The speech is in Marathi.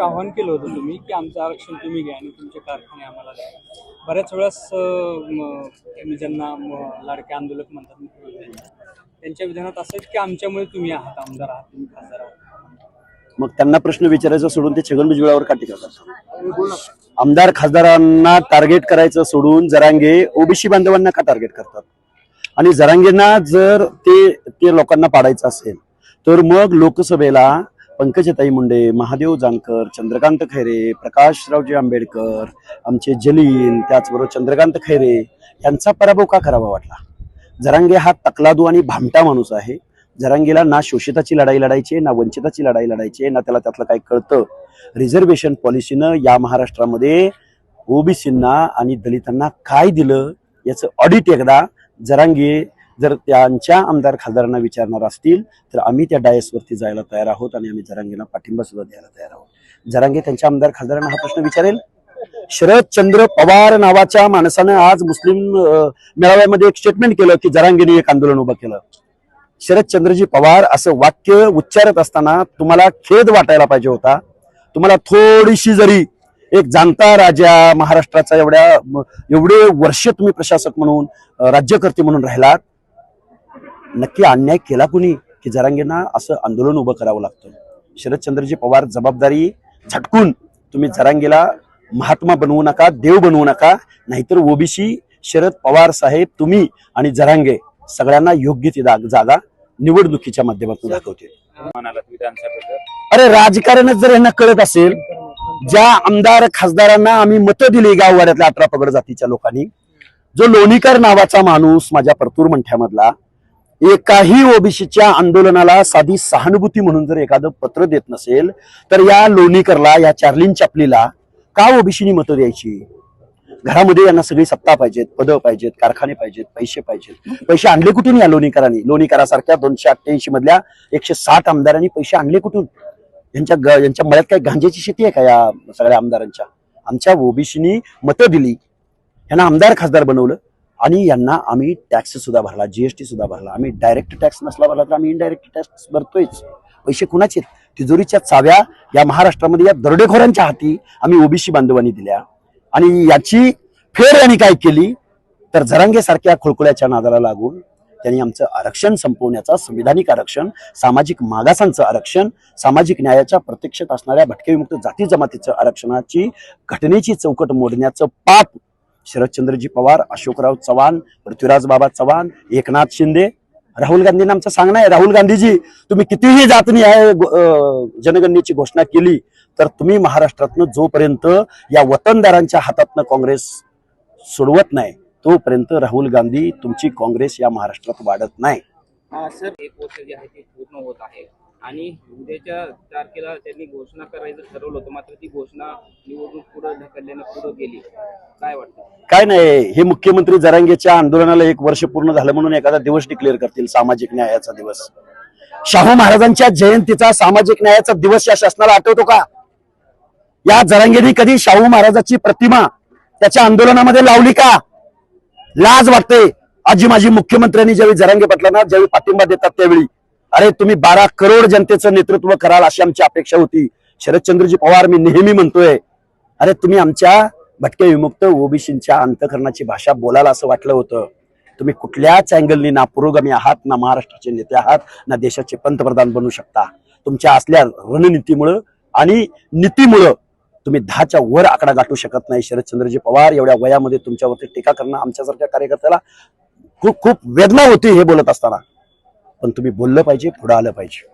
एक आव्हान केलं होतं तुम्ही की आमचं आरक्षण तुम्ही घ्या आणि तुमचे कारखाने आम्हाला द्या. बऱ्याच वेळेस ज्यांना लाडके आंदोलक म्हणतात त्यांच्या विधानात असं की आमच्यामुळे तुम्ही आहात आमदार आहात तुम्ही खासदार आहात. मग त्यांना प्रश्न विचारायचा सोडून ते छगन भुजबळावर का टीका करतात आमदार खासदारांना टार्गेट करायचं सोडून जरांगे ओबीसी बांधवांना का टार्गेट करतात? आणि जरांगेंना जर ते ते लोकांना पाडायचं असेल तर मग लोकसभेला पंकजताई मुंडे महादेव जानकर चंद्रकांत खैरे प्रकाशरावजी आंबेडकर आमचे जलील त्याचबरोबर चंद्रकांत खैरे यांचा पराभव का करावा वाटला? जरांगे हा तकलादू आणि भामटा माणूस आहे. जरांगेला ना शोषिताची लढाई लढायची ना वंचिताची लढाई लढायची आहे, ना त्याला त्यातलं काही कळतं. रिझर्वेशन पॉलिसीनं या महाराष्ट्रामध्ये ओबीसींना आणि दलितांना काय दिलं याचं ऑडिट एकदा जरांगे जर त्यांच्या आमदार खासदारांना विचारणार असतील तर आम्ही त्या डायसवरती जायला तयार आहोत आणि आम्ही जरांगेला पाठिंबा सुद्धा द्यायला तयार आहोत. जरांगे त्यांच्या आमदार खासदारांना हा प्रश्न विचारेल. शरदचंद्र पवार नावाच्या माणसानं आज मुस्लिम मेळाव्यामध्ये एक स्टेटमेंट केलं की जरांगेने एक आंदोलन उभं केलं. शरदचंद्रजी पवार असं वाक्य उच्चारत असताना तुम्हाला खेद वाटायला पाहिजे होता. तुम्हाला थोडीशी जरी एक जाणता राजा महाराष्ट्राचा एवढ्या एवढे वर्ष तुम्ही प्रशासक म्हणून राज्यकर्ते म्हणून राहिलात नक्की अन्याय केला कुणी की जरांगेंना असं आंदोलन उभं करावं लागतं? शरदचंद्रजी पवार जबाबदारी झटकून तुम्ही जरांगेला महात्मा बनवू नका देव बनवू नका नाहीतर ओबीसी शरद पवार साहेब तुम्ही आणि जरांगे सगळ्यांना योग्य ती जागा निवडणुकीच्या माध्यमातून विधानसभेचं? अरे राजकारणच जर यांना कळत असेल ज्या आमदार खासदारांना आम्ही मतं दिली गाववाड्यातल्या अठरा पगड जातीच्या लोकांनी जो लोणीकर नावाचा माणूस माझ्या परतूर मंठ्यामधला एकाही ओबीसीच्या आंदोलनाला साधी सहानुभूती म्हणून जर एखादं पत्र देत नसेल तर या लोणीकरला या चार्लिन चापलीला का ओबीसीनी मतं द्यायची? घरामध्ये यांना सगळी सत्ता पाहिजेत पदं पाहिजेत कारखाने पाहिजेत पैसे पाहिजेत. पैसे आणले कुठून या लोणीकरांनी? लोणीकरासारख्या दोनशे अठ्ठ्याऐंशी मधल्या एकशे साठ आमदारांनी पैसे आणले कुठून? यांच्या यांच्या मळ्यात काही गांजेची शेती आहे का या सगळ्या आमदारांच्या? आमच्या ओबीसीनी मतं दिली. यांना आमदार खासदार बनवलं. आणि यांना आम्ही टॅक्स सुद्धा भरला जीएसटी सुद्धा भरला. आम्ही डायरेक्ट टॅक्स नसला भरला तर आम्ही इनडायरेक्ट टॅक्स भरतोयच. पैसे कुणाचे तिजोरीच्या चाव्या या महाराष्ट्रामध्ये या दरोडेखोरांच्या हाती आम्ही ओबीसी बांधवांनी दिल्या. आणि याची फेर यांनी काय केली? तर जरांगेसारख्या खुळकुळ्याच्या खुळखुळ्याच्या नादाला लागून त्यांनी आमचं आरक्षण संपवण्याचा संविधानिक आरक्षण सामाजिक मागासांचं आरक्षण सामाजिक न्यायाच्या प्रत्यक्षात असणाऱ्या भटकेविमुक्त जाती जमातीचं आरक्षणाची घटनेची चौकट मोडण्याचं पाप शरदचंद्रजी पवार अशोकराव चव्हाण पृथ्वीराज बाबा चव्हाण एकनाथ शिंदे. राहुल गांधींना आमचं सांगणं आहे. राहुल गांधीजी तुम्ही कितीही जातनी आहे जनगणनेची घोषणा केली तर तुम्ही महाराष्ट्रातनं जोपर्यंत या वतनदारांच्या हातातनं काँग्रेस सोडवत नाही तोपर्यंत राहुल गांधी तुमची काँग्रेस या महाराष्ट्रात वाढत नाही. सर. एक वर्ष जे आहे ते पूर्ण होत आहे. आणि उद्याच्या तारखेला त्यांनी घोषणा करायचं ठरवलं होतं. मात्र ती घोषणा निवडणूक पुढे ढकलल्यानं पुढे गेली. काय वाटतं? काय नाही हे मुख्यमंत्री जरांगेच्या आंदोलनाला एक वर्ष पूर्ण झालं म्हणून एखादा दिवस डिक्लेअर करतील सामाजिक न्यायाचा दिवस. शाहू महाराजांच्या जयंतीचा सामाजिक न्यायाचा दिवस या शासनाला आठवतो का? या जरांगेने कधी शाहू महाराजाची प्रतिमा त्याच्या आंदोलनामध्ये लावली का? लाज वाटते. आजी माझी मुख्यमंत्र्यांनी ज्यावेळी जरांगे पटलांना ज्यावेळी पाठिंबा देतात त्यावेळी अरे तुम्ही बारा करोड जनतेचं नेतृत्व कराल अशी आमची अपेक्षा होती. शरदचंद्रजी पवार मी नेहमी म्हणतोय. अरे तुम्ही आमच्या भटके विमुक्त ओबीसींच्या अंतकरणाची भाषा बोलायला असं वाटलं होतं. तुम्ही कुठल्याच अँगलनी ना पुरोगामी आहात ना महाराष्ट्राचे नेते आहात ना देशाचे पंतप्रधान बनू शकता. तुमच्या असल्या रणनीतीमुळं आणि नीतीमुळं तुम्ही दहाच्या वर आकडा गाठू शकत नाही. शरदचंद्रजी पवार एवढ्या वयामध्ये तुमच्यावरती टीका करणं आमच्यासारख्या कार्यकर्त्याला खूप खूप वेदना होती हे बोलत असताना. पण तुम्ही बोललं पाहिजे पुढं आलं पाहिजे.